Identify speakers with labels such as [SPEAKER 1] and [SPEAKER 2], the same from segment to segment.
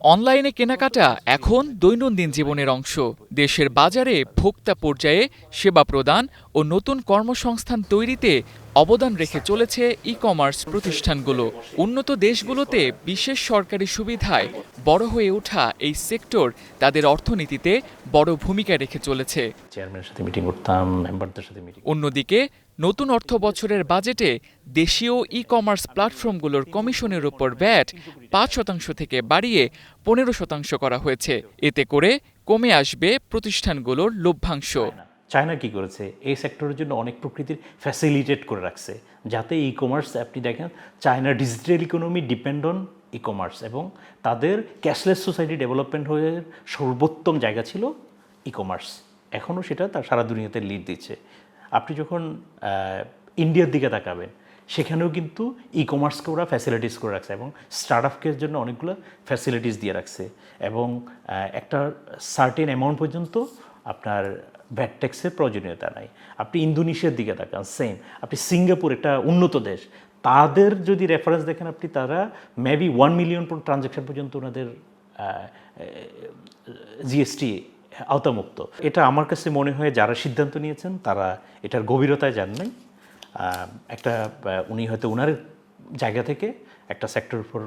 [SPEAKER 1] অনলাইনে কেনাকাটা এখন দৈনন্দিন জীবনের অংশ। দেশের বাজারে ভোক্তা পর্যায়ে সেবা প্রদান ও নতুন কর্মসংস্থান তৈরিতে অবদান রেখে চলেছে ই কমার্স প্রতিষ্ঠানগুলো। উন্নত দেশগুলোতে বিশেষ সরকারি সুবিধায় বড় হয়ে ওঠা এই সেক্টর তাদের অর্থনীতিতে বড় ভূমিকা রেখে চলেছে। অন্যদিকে নতুন অর্থ বছরের বাজেটে দেশীয় ই কমার্স প্ল্যাটফর্মগুলোর কমিশনের উপর ব্যাট পাঁচ শতাংশ থেকে বাড়িয়ে পনেরো শতাংশ করা হয়েছে। এতে করে কমে আসবে প্রতিষ্ঠানগুলোর লভ্যাংশ।
[SPEAKER 2] চায়না কি করেছে? এই সেক্টরের জন্য অনেক প্রকৃতির ফ্যাসিলিটেট করে রাখছে, যাতে ই কমার্স আপনি দেখেন, China digital economy depend on e commerce এবং তাদের ক্যাশলেস সোসাইটি ডেভেলপমেন্ট হয়ে সর্বোত্তম জায়গা ছিল ই কমার্স এখনও সেটা তার সারা দুনিয়াতে লিড দিচ্ছে। আপনি যখন ইন্ডিয়ার দিকে তাকাবেন, সেখানেও কিন্তু ই কমার্সকে ওরা ফ্যাসিলিটিস করে রাখছে এবং স্টার্ট আপকের জন্য অনেকগুলো ফ্যাসিলিটিস দিয়ে রাখছে এবং একটা সার্টেন অ্যামাউন্ট পর্যন্ত আপনার ভ্যাট ট্যাক্সের প্রয়োজনীয়তা নাই। আপনি ইন্দোনেশিয়ার দিকে তাকান সেম আপনি সিঙ্গাপুর, একটা উন্নত দেশ, তাদের যদি রেফারেন্স দেখেন আপনি, তারা মেবি ওয়ান মিলিয়ন ট্রানজ্যাকশন পর্যন্ত ওনাদের জিএসটি আওতামুক্ত। এটা আমার কাছে মনে হয় যারা সিদ্ধান্ত নিয়েছেন, তারা এটার গভীরতায় যান নাই। একটা উনি হয়তো ওনার জায়গা থেকে একটা সেক্টর উপর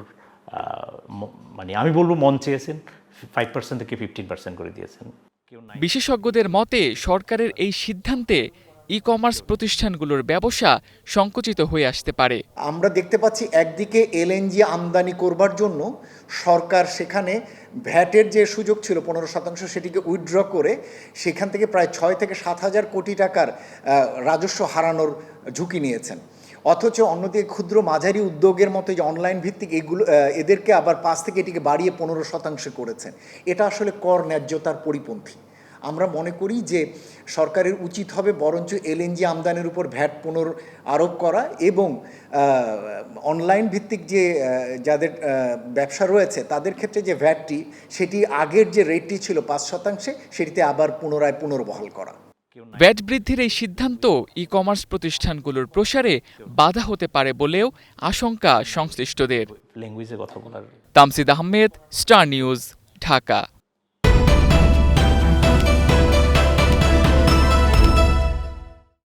[SPEAKER 2] মানে আমি বলব মন চেয়েছেন ফাইভ পার্সেন্ট থেকে ফিফটিন পার্সেন্ট করে দিয়েছেন।
[SPEAKER 1] বিশেষজ্ঞদের মতে সরকারের এই সিদ্ধান্তে ই কমার্স প্রতিষ্ঠানগুলোর ব্যবসা সংকুচিত হয়ে আসতে পারে।
[SPEAKER 3] আমরা দেখতে পাচ্ছি একদিকে এলএনজি আমদানি করবার জন্য সরকার সেখানে ভ্যাটের যে সুযোগ ছিল পনেরো শতাংশ সেটিকে উইথড্র করে সেখান থেকে প্রায় ছয় থেকে সাত হাজার কোটি টাকার রাজস্ব হারানোর ঝুঁকি নিয়েছেন। অথচ অন্যদিকে ক্ষুদ্র মাঝারি উদ্যোগের মতো যে অনলাইন ভিত্তিক এগুলো এদেরকে আবার পাঁচ থেকে এটিকে বাড়িয়ে পনেরো শতাংশ করেছেন। এটা আসলে কর ন্যায্যতার পরিপন্থী। আমরা মনে করি যে সরকারের উচিত হবে বরঞ্চ এলএনজি আমদানির উপর ভ্যাট পুনর আরোপ করা এবং অনলাইন ভিত্তিক যে যাদের ব্যবসা রয়েছে তাদের ক্ষেত্রে যে ভ্যাটটি, সেটি আগের যে রেটটি ছিল পাঁচ শতাংশে, সেটিতে আবার পুনরায় পুনর্বহাল করা।
[SPEAKER 1] ব্যাট বৃদ্ধির এই সিদ্ধান্ত ই কমার্স প্রতিষ্ঠানগুলোর প্রসারে বাধা হতে পারে বলেও আশঙ্কা সংশ্লিষ্টদের। Tamsid Ahmed Star News Dhaka.